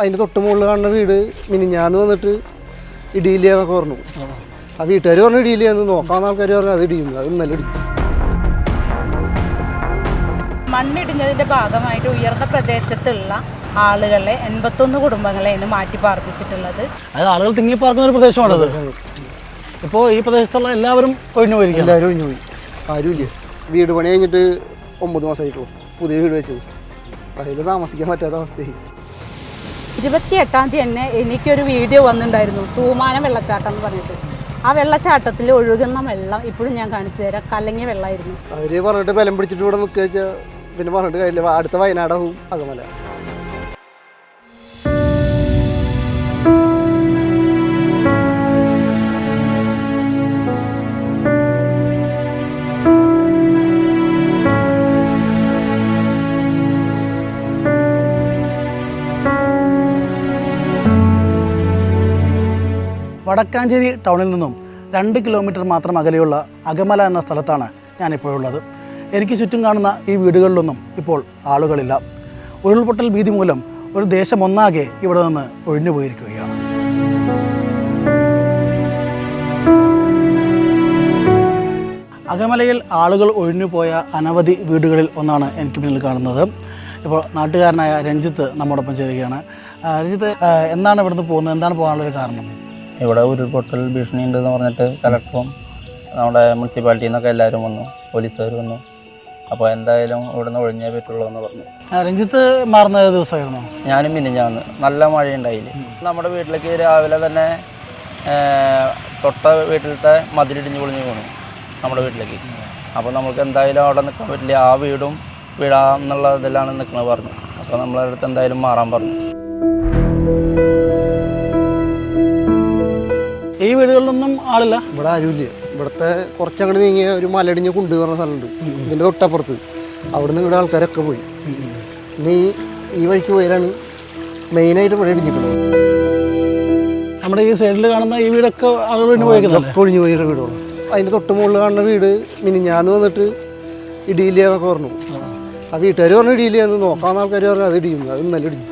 അതിന്റെ തൊട്ട് മുകളിൽ കാണുന്ന വീട് മിനിഞ്ഞാന്ന് വന്നിട്ട് ഇടിയില്ല എന്നൊക്കെ പറഞ്ഞു. ആ വീട്ടുകാർ പറഞ്ഞു ഇടിയില്ല എന്ന് നോക്കാവുന്ന ആൾക്കാർ പറഞ്ഞു അത് ഇടിയുന്നു. അത് ഇന്നലെ ഇടിക്കും മണ്ണിടിഞ്ഞതിന്റെ ഭാഗമായിട്ട് ഉയർന്ന പ്രദേശത്തുള്ള ആളുകളെ എൺപത്തൊന്ന് കുടുംബങ്ങളെ മാറ്റി പാർപ്പിച്ചിട്ടുള്ളത്. അതായത് ആളുകൾ തിങ്ങി പാർക്കുന്ന ഒരു പ്രദേശമാണത് ഇപ്പോൾ ഈ പ്രദേശത്തുള്ള എല്ലാവരും ഒഴിഞ്ഞു പോയിരിക്കും എല്ലാവരും ഒഴിഞ്ഞു പോയി. ആരുമില്ല. വീട് പണി കഴിഞ്ഞിട്ട് ഒമ്പത് മാസമായിട്ടുള്ളൂ പുതിയ വീട് വെച്ചത്. അതിൽ താമസിക്കാൻ പറ്റാത്ത അവസ്ഥയായി. ഇരുപത്തി എട്ടാം തീയതി തന്നെ എനിക്കൊരു വീഡിയോ വന്നിട്ടുണ്ടായിരുന്നു. തൂമാനം വെള്ളച്ചാട്ടം എന്ന് പറഞ്ഞിട്ട്. ആ വെള്ളച്ചാട്ടത്തിൽ ഒഴുകുന്ന വെള്ളം ഇപ്പോഴും ഞാൻ കാണിച്ചു തരാം. കലങ്ങിയ വെള്ളമായിരുന്നു. അവർ പറഞ്ഞിട്ട് ബലം പിടിച്ചിട്ട് ഇവിടെ നിൽക്കുക പിന്നെ പറഞ്ഞിട്ട് കാര്യമില്ല. അടുത്ത വയനാടാവും. അകമല വടക്കാഞ്ചേരി ടൗണിൽ നിന്നും രണ്ട് കിലോമീറ്റർ മാത്രം അകലെയുള്ള അകമല എന്ന സ്ഥലത്താണ് ഞാനിപ്പോഴുള്ളത്. എനിക്ക് ചുറ്റും കാണുന്ന ഈ വീടുകളിലൊന്നും ഇപ്പോൾ ആളുകളില്ല. ഉരുൾപൊട്ടൽ ഭീതി മൂലം ഒരു ദേശം ഒന്നാകെ ഇവിടെ നിന്ന് ഒഴിഞ്ഞു പോയിരിക്കുകയാണ്. അകമലയിൽ ആളുകൾ ഒഴിഞ്ഞു പോയ അനവധി വീടുകളിൽ ഒന്നാണ് എനിക്ക് മുന്നിൽ കാണുന്നത്. ഇപ്പോൾ നാട്ടുകാരനായ രഞ്ജിത്ത് നമ്മോടൊപ്പം ചേരുകയാണ്. രഞ്ജിത്ത് എന്താണ് ഇവിടുന്ന് പോകുന്നത്? എന്താണ് പോകാനുള്ളൊരു കാരണം? ഇവിടെ ഉരുൾപൊട്ടൽ ഭീഷണി ഉണ്ടെന്ന് പറഞ്ഞിട്ട് കലക്ടറും നമ്മുടെ മുനിസിപ്പാലിറ്റിയിൽ നിന്നൊക്കെ എല്ലാവരും വന്നു പോലീസുകാർ വന്നു. അപ്പോൾ എന്തായാലും ഇവിടുന്ന് ഒഴിഞ്ഞേ പറ്റുള്ളൂ എന്ന് പറഞ്ഞു. രഞ്ജിത്ത് മാറുന്ന ദിവസമായിരുന്നു? ഞാനും മിനിഞ്ഞാന്ന് നല്ല മഴ ഉണ്ടായില്ലേ നമ്മുടെ വീട്ടിലേക്ക് രാവിലെ തന്നെ തൊട്ട വീട്ടിലത്തെ മതിലിടിഞ്ഞ് പൊളിഞ്ഞ് വീണു നമ്മുടെ വീട്ടിലേക്ക്. അപ്പോൾ നമുക്ക് എന്തായാലും അവിടെ നിൽക്കാൻ പറ്റില്ല. ആ വീടും വീടാന്നുള്ള ഇതിലാണ് നിൽക്കുന്നത് പറഞ്ഞു. അപ്പോൾ നമ്മളടുത്ത് എന്തായാലും മാറാൻ പറഞ്ഞു. ഈ വീടുകളിലൊന്നും ആളില്ല. ഇവിടെ ആരുമില്ല. ഇവിടുത്തെ കുറച്ചങ്ങോട്ട് നീങ്ങിയ ഒരു മലടിഞ്ഞ കുണ്ട് പറഞ്ഞ സ്ഥലമുണ്ട്. ഇതിന്റെ തൊട്ടപ്പുറത്ത്. അവിടെ നിന്ന് ഇവിടെ ആൾക്കാരൊക്കെ പോയി. നീ ഈ വഴിക്ക് പോയാലാണ് മെയിനായിട്ട് ഇവിടെ ഇടിഞ്ഞിട്ടുള്ളത്. നമ്മുടെ ഈ സൈഡിൽ കാണുന്ന ഈ വീടൊക്കെ ആളുകൾ ഇതൊക്കെ ഒഴിഞ്ഞു പോയ വീടുള്ളൂ അതിന്റെ തൊട്ട് മുകളിൽ കാണുന്ന വീട് മിനിഞ്ഞാന്ന് വന്നിട്ട് ഇടിയില്ല എന്നൊക്കെ പറഞ്ഞു. ആ വീട്ടുകാർ പറഞ്ഞു ഇടിയില്ല എന്ന്. നോക്കാവുന്ന ആൾക്കാർ പറഞ്ഞു അത് ഇടിയും. അത് ഇന്നലെ ഇടിഞ്ഞു.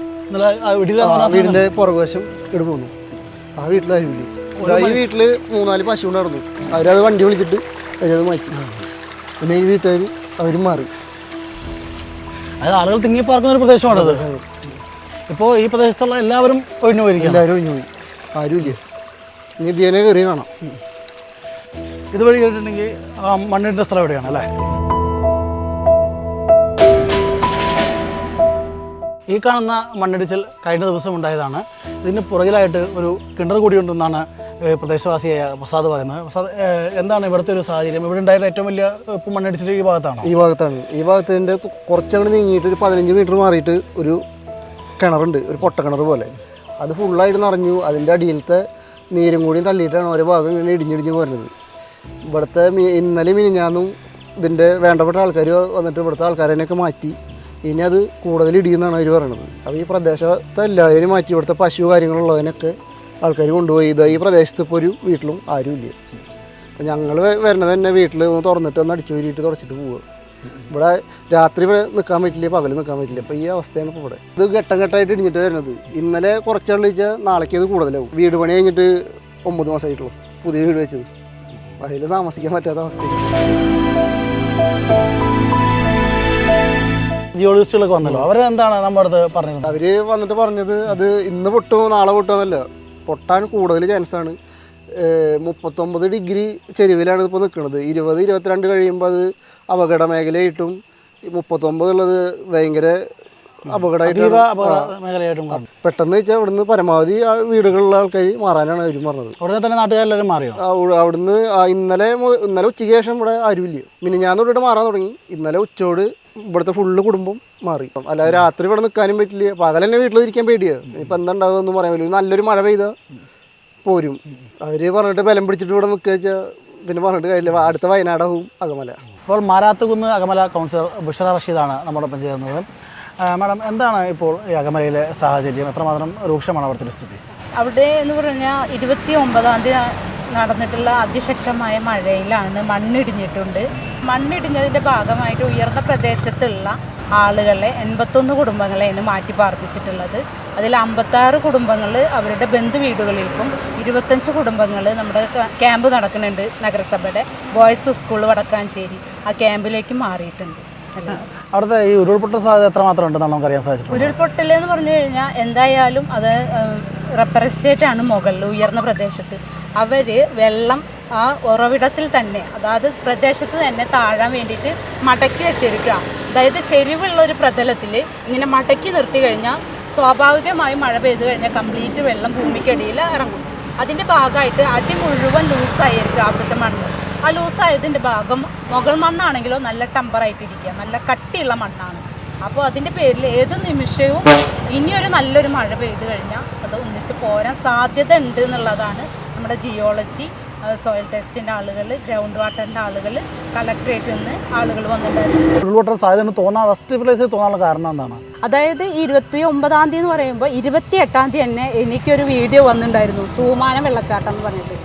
വീടിന്റെ പുറകുവശം ഇട് പോന്നു. ആ വീട്ടിലായിരുന്നു ഈ വീട്ടിൽ മൂന്നാൽ പശു ഉണ്ടായിരുന്നു അവരത് വണ്ടി വിളിച്ചിട്ട് അവരത് മാറ്റി പിന്നെ ഈ വീട്ടുകാർ അവരും മാറി. അതായത് ആളുകൾ തിങ്ങി പാർക്കുന്ന ഒരു പ്രദേശമാണത് ഇപ്പോൾ ഈ പ്രദേശത്തുള്ള എല്ലാവരും ഒഴിഞ്ഞു പോയിരിക്കും എല്ലാവരും ഒഴിഞ്ഞു പോയി. ആരുമില്ല. ഇനി ധ്യാനെ കയറി കാണാം. ഇതുവഴി കേട്ടിട്ടുണ്ടെങ്കിൽ ആ മണ്ണിന്റെ സ്ഥലം എവിടെയാണ് അല്ലേ? ഈ കാണുന്ന മണ്ണിടിച്ചിൽ കഴിഞ്ഞ ദിവസം ഉണ്ടായതാണ്. ഇതിന് പുറകിലായിട്ട് ഒരു കിണർ കൂടിയുണ്ടെന്നാണ് പ്രദേശവാസിയായ പ്രസാദ് പറയുന്നത്. പ്രസാദ് എന്താണ് ഇവിടുത്തെ ഒരു സാഹചര്യം? ഇവിടെ ഉണ്ടായിരുന്ന ഏറ്റവും വലിയ ഉപ്പ് മണ്ണടിച്ചിട്ട് ഈ ഭാഗത്താണ്? ഈ ഭാഗത്താണ്. ഈ ഭാഗത്തിന്റെ കുറച്ചങ്ങോട്ട് നീങ്ങിയിട്ട് ഒരു പതിനഞ്ച് മീറ്റർ മാറിയിട്ട് ഒരു കിണറുണ്ട് ഒരു പൊട്ടക്കിണർ പോലെ. അത് ഫുള്ളായിട്ട് നിറഞ്ഞു അതിന്റെ അടിയിലത്തെ നീരും കൂടിയും തള്ളിയിട്ടാണ് ഓരോ ഭാഗം ഇങ്ങനെ ഇടിഞ്ഞിടിഞ്ഞ് പോരുന്നത്. ഇവിടുത്തെ ഇന്നലെ മിനിഞ്ഞാന്നും ഇതിന്റെ വേണ്ടപ്പെട്ട ആൾക്കാർ വന്നിട്ട് ഇവിടുത്തെ ആൾക്കാരെയൊക്കെ മാറ്റി ഇനി അത് കൂടുതൽ ഇടിയെന്നാണ് അവർ പറയണത്. അപ്പോൾ ഈ പ്രദേശത്തെ എല്ലാവരെയും മാറ്റി ഇവിടുത്തെ പശു കാര്യങ്ങളുള്ളതിനൊക്കെ ആൾക്കാർ കൊണ്ടുപോയി. ഇത് ഈ പ്രദേശത്ത് ഇപ്പോൾ ഒരു വീട്ടിലും ആരുമില്ല അപ്പോൾ ഞങ്ങൾ വരുന്നത് തന്നെ വീട്ടിൽ ഒന്ന് തുറന്നിട്ട് ഒന്ന് അടിച്ചു വരിയിട്ട് തുടച്ചിട്ട് പോവുക ഇവിടെ രാത്രി നിൽക്കാൻ പറ്റില്ല പകൽ നിൽക്കാൻ പറ്റില്ല. അപ്പോൾ ഈ അവസ്ഥയാണ് ഇപ്പോൾ ഇവിടെ. ഇത് ഘട്ടം ഘട്ടമായിട്ട് ഇടിഞ്ഞിട്ട് വരുന്നത്. ഇന്നലെ കുറച്ചാൾ വെച്ചാൽ നാളേക്ക് അത് കൂടുതലാവും. വീട് പണി കഴിഞ്ഞിട്ട് ഒമ്പത് മാസമായിട്ടുള്ളൂ പുതിയ വീട് വെച്ചത്. അതിൽ താമസിക്കാൻ പറ്റാത്ത അവസ്ഥ ജിയോളജിസ്റ്റുകളൊക്കെ വന്നല്ലോ. അവരെന്താണ് നമ്മുടെ അടുത്ത് പറഞ്ഞത് അവർ വന്നിട്ട് പറഞ്ഞത് അത് ഇന്ന് പൊട്ടും നാളെ പൊട്ടുമെന്നല്ല പൊട്ടാൻ കൂടുതൽ ചാൻസാണ് മുപ്പത്തൊമ്പത് ഡിഗ്രി ചെരുവിലാണ് ഇപ്പോൾ നിൽക്കുന്നത് ഇരുപത് ഇരുപത്തിരണ്ട് കഴിയുമ്പോൾ അത് അപകട മേഖലയായിട്ടും മുപ്പത്തൊമ്പത് ഉള്ളത് ഭയങ്കര അപകടമായിട്ടും പെട്ടെന്ന് വെച്ചാൽ അവിടുന്ന് പരമാവധി ആ വീടുകളിലുള്ള ആൾക്കാർ മാറാനാണ് അവർ പറഞ്ഞത്. ഉടനെ തന്നെ നാട്ടുകാരെല്ലാവരും മാറിയോ? അവിടുന്ന് ഇന്നലെ ഇന്നലെ ഉച്ചയ്ക്ക് ശേഷം ഇവിടെ ആരുമില്ല. പിന്നെ ഞാൻ തൊട്ടിട്ട് മാറാൻ തുടങ്ങി. ഇന്നലെ ഉച്ചയോട് ഇവിടുത്തെ ഫുള്ള് കുടുംബം മാറി. അല്ലാതെ രാത്രി ഇവിടെ നിൽക്കാനും പറ്റില്ല. പകൽ തന്നെ വീട്ടിൽ ഇരിക്കാൻ പേടിയാണ് ഇപ്പം എന്താണ്ടാവുക എന്ന് പറയാൻ പറ്റില്ല. നല്ലൊരു മഴ പെയ്താൽ പോരും. അവർ പറഞ്ഞിട്ട് ബലം പിടിച്ചിട്ട് ഇവിടെ നിൽക്കുക വെച്ചാൽ പിന്നെ പറഞ്ഞിട്ട് കാര്യമില്ല. അടുത്ത വയനാടാവും അകമല. ഇപ്പോൾ മാരാത്തുകുന്ന് അകമല കൗൺസിലർ ബുഷറ റഷീദാണ് നമ്മളൊപ്പം ചേർന്നത് മാഡം എന്താണ് ഇപ്പോൾ ഈ അകമലയിലെ സാഹചര്യം? എത്രമാത്രം രൂക്ഷമാണ് അവിടുത്തെ സ്ഥിതി? അവിടെ എന്ന് പറഞ്ഞാൽ ഇരുപത്തി ഒമ്പതാം തീയതി നടന്നിട്ടുള്ള അതിശക്തമായ മഴയിലാണ് മണ്ണിടിഞ്ഞിട്ടുണ്ട്. മണ്ണിടിഞ്ഞതിന്റെ ഭാഗമായിട്ട് ഉയർന്ന പ്രദേശത്തുള്ള ആളുകളെ എൺപത്തൊന്ന് കുടുംബങ്ങളെയാണ് മാറ്റി പാർപ്പിച്ചിട്ടുള്ളത്. അതിൽ അമ്പത്താറ് കുടുംബങ്ങൾ അവരുടെ ബന്ധു വീടുകളിലേക്കും ഇരുപത്തഞ്ച് കുടുംബങ്ങൾ നമ്മുടെ ക്യാമ്പ് നടക്കുന്നുണ്ട് നഗരസഭയുടെ ബോയ്സ് സ്കൂൾ വടക്കാഞ്ചേരി. ആ ക്യാമ്പിലേക്ക് മാറിയിട്ടുണ്ട്. അവിടുത്തെ ഈ ഉരുൾപൊട്ടൽ സാധ്യത എത്രമാത്രം ഉണ്ടെന്നാണ് നമുക്കറിയാൻ സാധിച്ചിട്ടുണ്ട് ഉരുൾപൊട്ടൽ എന്ന് പറഞ്ഞു കഴിഞ്ഞാൽ എന്തായാലും അത് റബ്ബർ എസ്റ്റേറ്റ് ആണ് മുകളിൽ ഉയർന്ന പ്രദേശത്ത്. അവർ വെള്ളം ആ ഉറവിടത്തിൽ തന്നെ അതായത് പ്രദേശത്ത് തന്നെ താഴാൻ വേണ്ടിയിട്ട് മടക്കി വെച്ചിരിക്കുക. അതായത് ചെരിവുള്ള ഒരു പ്രതലത്തിൽ ഇങ്ങനെ മടക്കി നിർത്തി കഴിഞ്ഞാൽ സ്വാഭാവികമായി മഴ പെയ്തു കഴിഞ്ഞാൽ കംപ്ലീറ്റ് വെള്ളം ഭൂമിക്കടിയിൽ ഇറങ്ങും. അതിന്റെ ഭാഗമായിട്ട് അടി മുഴുവൻ ലൂസായിരിക്കും അവിടുത്തെ മണ്ണ്. ആ ലൂസായതിന്റെ ഭാഗം മുകൾ മണ്ണാണെങ്കിലോ നല്ല ടെമ്പറായിട്ടിരിക്കുക നല്ല കട്ടിയുള്ള മണ്ണാണ്. അപ്പോൾ അതിന്റെ പേരിൽ ഏത് നിമിഷവും ഇനിയൊരു നല്ലൊരു മഴ പെയ്തു കഴിഞ്ഞാൽ അത് ഒന്നിച്ച് പോരാൻ സാധ്യത ഉണ്ട് എന്നുള്ളതാണ് നമ്മുടെ ജിയോളജി സോയിൽ ടെസ്റ്റിന്റെ ആളുകൾ ഗ്രൗണ്ട് വാട്ടറിന്റെ ആളുകൾ കളക്ടറേറ്റിൽ നിന്ന് ആളുകൾ വന്നിട്ടുണ്ടായിരുന്നു. ഉരുൾപൊട്ടൽ സാധ്യത തോന്നാൻ ഫസ്റ്റ് പ്ലേസ് തോന്നാനുള്ള കാരണം എന്താണ്? അതായത് ഇരുപത്തി ഒമ്പതാം തീയതി എന്ന് പറയുമ്പോൾ ഇരുപത്തി എട്ടാം തീയതി തന്നെ എനിക്കൊരു വീഡിയോ വന്നിട്ടുണ്ടായിരുന്നു തൂമാനം വെള്ളച്ചാട്ടം എന്ന് പറഞ്ഞിട്ട്.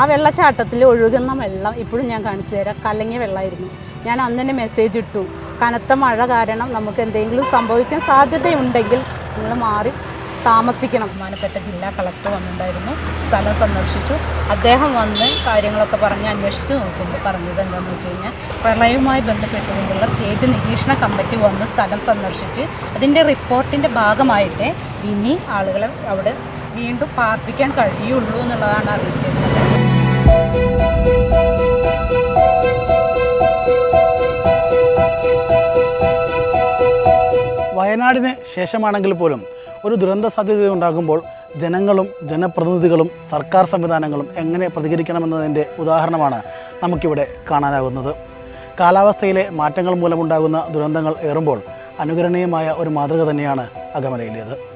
ആ വെള്ളച്ചാട്ടത്തിൽ ഒഴുകുന്ന വെള്ളം ഇപ്പോഴും ഞാൻ കാണിച്ചു തരാം കലങ്ങിയ വെള്ളമായിരുന്നു. ഞാൻ അന്ന് തന്നെ മെസ്സേജ് ഇട്ടു കനത്ത മഴ കാരണം നമുക്ക് എന്തെങ്കിലും സംഭവിക്കാൻ സാധ്യതയുണ്ടെങ്കിൽ നിങ്ങൾ മാറി താമസിക്കണം. ബഹുമാനപ്പെട്ട ജില്ലാ കളക്ടർ വന്നിട്ടുണ്ടായിരുന്നു. സ്ഥലം സന്ദർശിച്ചു. അദ്ദേഹം വന്ന് കാര്യങ്ങളൊക്കെ പറഞ്ഞ് അന്വേഷിച്ച് നോക്കുമ്പോൾ പറഞ്ഞത് എന്താണെന്ന് വെച്ച് കഴിഞ്ഞാൽ പ്രളയവുമായി ബന്ധപ്പെട്ടുകൊണ്ടുള്ള സ്റ്റേറ്റ് നിരീക്ഷണ കമ്മിറ്റി വന്ന് സ്ഥലം സന്ദർശിച്ച് അതിന്റെ റിപ്പോർട്ടിന്റെ ഭാഗമായിട്ട് ഇനി ആളുകളെ അവിടെ വീണ്ടും പാർപ്പിക്കാൻ കഴിയുള്ളൂ എന്നുള്ളതാണ് അറിയിച്ചിരുന്നത് വയനാടിന് ശേഷമാണെങ്കിൽ പോലും ഒരു ദുരന്ത സാധ്യത ഉണ്ടാകുമ്പോൾ ജനങ്ങളും ജനപ്രതിനിധികളും സർക്കാർ സംവിധാനങ്ങളും എങ്ങനെ പ്രതികരിക്കണമെന്നതിന്റെ ഉദാഹരണമാണ് നമുക്കിവിടെ കാണാനാകുന്നത്. കാലാവസ്ഥയിലെ മാറ്റങ്ങൾ മൂലമുണ്ടാകുന്ന ദുരന്തങ്ങൾ ഏറുമ്പോൾ അനുകരണീയമായ ഒരു മാതൃക തന്നെയാണ് അകമലയിലേത്.